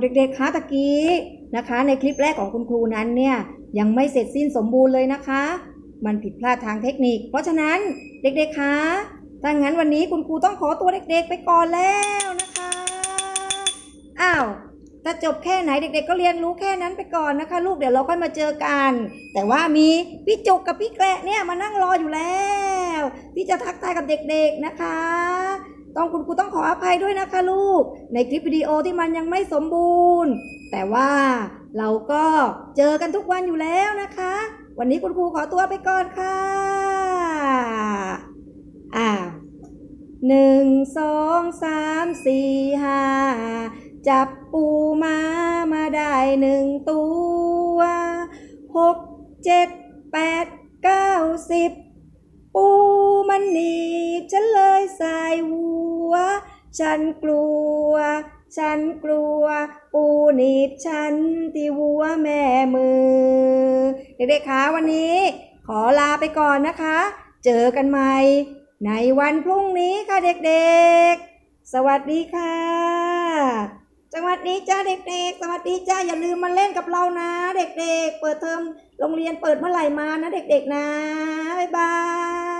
เด็กๆคะตะกี้นะคะ ในคลิปแรกของคุณครูนั้นเนี่ยยังไม่เสร็จสิ้นสมบูรณ์เลยนะคะ มันผิดพลาดทางเทคนิค เพราะฉะนั้นเด็กๆคะถ้างั้นวันนี้คุณครูต้องขอตัวเด็กๆ ไปก่อนแล้วนะคะอ้าวถ้าจบแค่ไหนเด็ก ๆ ก็เรียนรู้แค่นั้นไปก่อนนะคะ ลูกเดี๋ยวเราค่อยมาเจอกัน แต่ว่ามีพี่จุกกับพี่แกระเนี่ยมานั่งรออยู่แล้ว ที่จะทักทายกับเด็กๆนะคะ ต้องคุณครูต้องขออภัยด้วยนะคะลูก ในคลิปวิดีโอที่มันยังไม่สมบูรณ์ แต่ว่าเราก็เจอกันทุกวันอยู่แล้วนะคะ วันนี้คุณครูขอตัวไปก่อนค่ะอ้าหนึ่งสองสามสี่ห้าจับปูมามาได้หนึ่งตัวหกเจ็ดแปดเก้าสิบ ว ฉันกลัว ฉันกลัว ปูหนีบฉันที่หัวแม่มือ เด็กๆคะวันนี้ ขอลาไปก่อนนะคะ เจอกันใหม่ ในวันพรุ่งนี้ค่ะเด็กๆ สวัสดีค่ะ สวัสดีจ้าเด็ก ๆ สวัสดีจ้าอย่าลืมมาเล่นกับเรานะ เด็ก ๆ เปิดเทอมโรงเรียนเปิดเมื่อไหร่มานะ เด็ก ๆ นะ บ๊ายบาย